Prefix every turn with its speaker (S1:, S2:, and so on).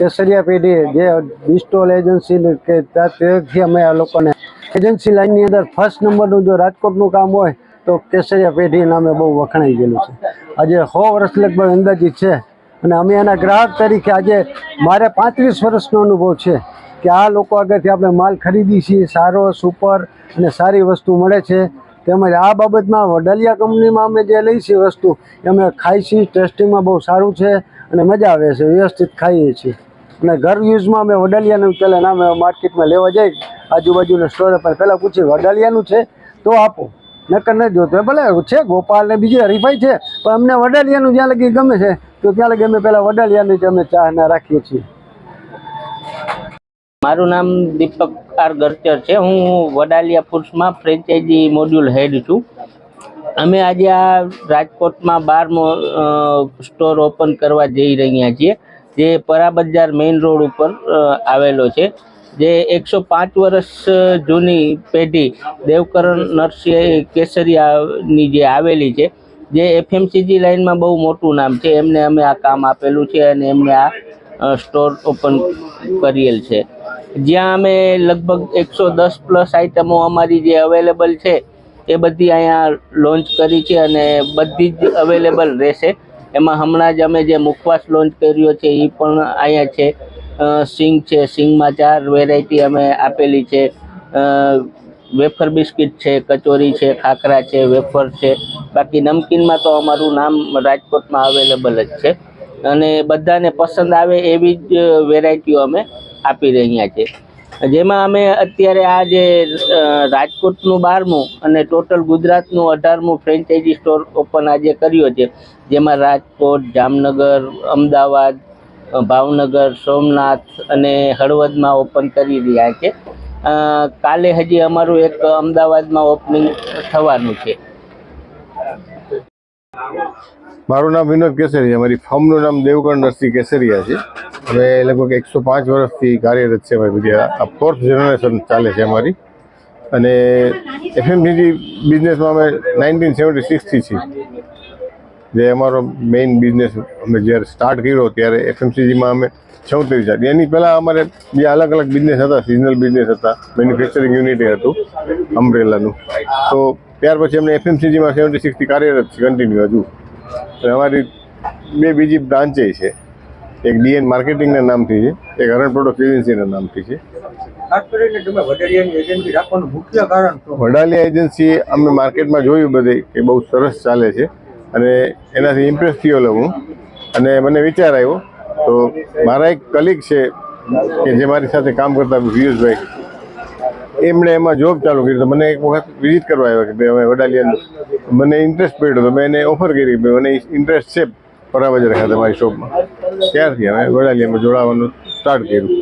S1: કેસરિયા પેઢી જે ડિસ્ટોલ એજન્સી કે તેથી અમે આ લોકોને એજન્સી લાઇનની અંદર ફર્સ્ટ નંબરનું જો રાજકોટનું કામ હોય તો કેસરિયા પેઢી નામે બહુ વખણાઈ ગયેલું છે. આજે સો વર્ષ લગભગ અંદાજિત છે અને અમે એના ગ્રાહક તરીકે આજે મારે પાંત્રીસ વર્ષનો અનુભવ છે કે આ લોકો આગળથી આપણે માલ ખરીદી છીએ, સારો, સુપર અને સારી વસ્તુ મળે છે. તેમજ આ બાબતમાં વડાલિયા કંપનીમાં અમે જે લઈ છીએ વસ્તુ અમે ખાઈ છીએ ટેસ્ટિંગમાં બહુ સારું છે અને મજા આવે છે, વ્યવસ્થિત ખાઈએ છીએ. અને ઘર યુઝમાં અમે વડાલિયાનું પહેલાં નામે માર્કેટમાં લેવા જઈ, આજુબાજુના સ્ટોરે પણ પહેલાં પૂછી વડાલિયાનું છે? તો આપો. નકર ન જોતો. ભલે, છે, ગોપાલ ને બીજી હરીફાઈ છે, પણ અમને વડાલિયાનું જ્યાં લગી ગમે છે, તો ત્યાં લગી અમે પહેલાં વડાલિયાની જ અમે ચાહના રાખીએ છીએ.
S2: મારું નામ દીપક આર ગરચર છે. હું વડાલિયા ફૂડ્સમાં ફ્રેન્ચાઇઝી મોડ્યુલ હેડ છું. અમે આજે આ રાજકોટમાં બારમો સ્ટોર ઓપન કરવા જઈ રહ્યા છીએ, જે પરા બજાર મેઇન રોડ ઉપર આવેલો છે. જે એકસો પાંચ વર્ષ જૂની પેઢી દેવકરણ નરસિંહ કેસરિયાની જે આવેલી છે, જે એફએમસીજી લાઇનમાં બહુ મોટું નામ છે. એમને અમે આ કામ આપેલું છે અને એમને આ સ્ટોર ઓપન કરેલ છે. જ્યાં અમે લગભગ એકસો દસ પ્લસ આઇટમો અમારી જે અવેલેબલ છે, એ બધી અહીંયા લોન્ચ કરી છે અને બધી જ અવેલેબલ રહેશે. એમાં હમણાં જ અમે જે મુખવાસ લોન્ચ કર્યો છે એ પણ અહીંયા છે. સિંગ છે, સિંગમાં ચાર વેરાયટી અમે આપેલી છે. વેફર બિસ્કિટ છે, કચોરી છે, ખાખરા છે, વેફર છે. બાકી નમકીનમાં તો અમારું નામ રાજકોટમાં અવેલેબલ જ છે. અને બધાને પસંદ આવે એવી જ વેરાયટીઓ અમે આપી રહ્યા છે. જેમાં અમે અત્યારે આ જે રાજકોટનું બારમું અને ટોટલ ગુજરાતનું અઢારમું ફ્રેન્ચાઇઝી સ્ટોર ઓપન આજે કર્યો છે. જેમાં રાજકોટ, જામનગર, અમદાવાદ ભાવનગર, સોમનાથ અને હળવદમાં ઓપન કરી રહ્યા છે. કાલે હજી અમારું એક અમદાવાદમાં ઓપનિંગ થવાનું છે.
S3: મારું નામ વિનોદ કેસરિયા, મારી ફર્મનું નામ દેવગણ નરસિંહ કેસરિયા છે. અમે લગભગ એકસો પાંચ વર્ષથી કાર્યરત છે અમારી આ ફોર્થ જનરેશન ચાલે છે અમારી. અને એફએમસીજી બિઝનેસમાં અમે નાઇન્ટીન સેવન્ટી સિક્સથી છીએ. જે અમારો મેઇન બિઝનેસ અમે જ્યારે સ્ટાર્ટ કર્યો ત્યારે એફએમસીજીમાં અમે છોતેર હજાર. એની પહેલાં અમારે બે અલગ અલગ બિઝનેસ હતા સિઝનલ બિઝનેસ હતા મેન્યુફેક્ચરિંગ યુનિટ હતું અમ્બ્રેલાનું તો ત્યાર પછી અમને એફએમસીજીમાં સેવન્ટી સિક્સથી કાર્યરત છે કન્ટિન્યુ હજુ. અને અમારી બે બીજી બ્રાન્ચે છે. એક ડીએન માર્કેટિંગના નામથી છે એક હરણ પ્રોડક્ટ એજન્સીના નામથી છે. વડાલિયા એજન્સી અમે માર્કેટમાં જોયું બધે કે બહુ સરસ ચાલે છે અને એનાથી ઇમ્પ્રેસ થયો લો હું. અને મને વિચાર આવ્યો તો મારા એક કલીગ છે કે જે મારી સાથે કામ કરતા પિયુષભાઈ. એમણે એમાં જોબ ચાલુ કરી તો મને એક વખત વિઝિટ કરવા આવ્યા કે ભાઈ અમે વડાલિયાનું મને ઇન્ટરેસ્ટ પડ્યો તો મેં એને ઓફર કરી મને ઇન્ટરેસ્ટ છે પરાબજાર ખાતે મારી શોપમાં ત્યારથી અમે વડાલીમાં જોડાવાનું સ્ટાર્ટ કર્યું.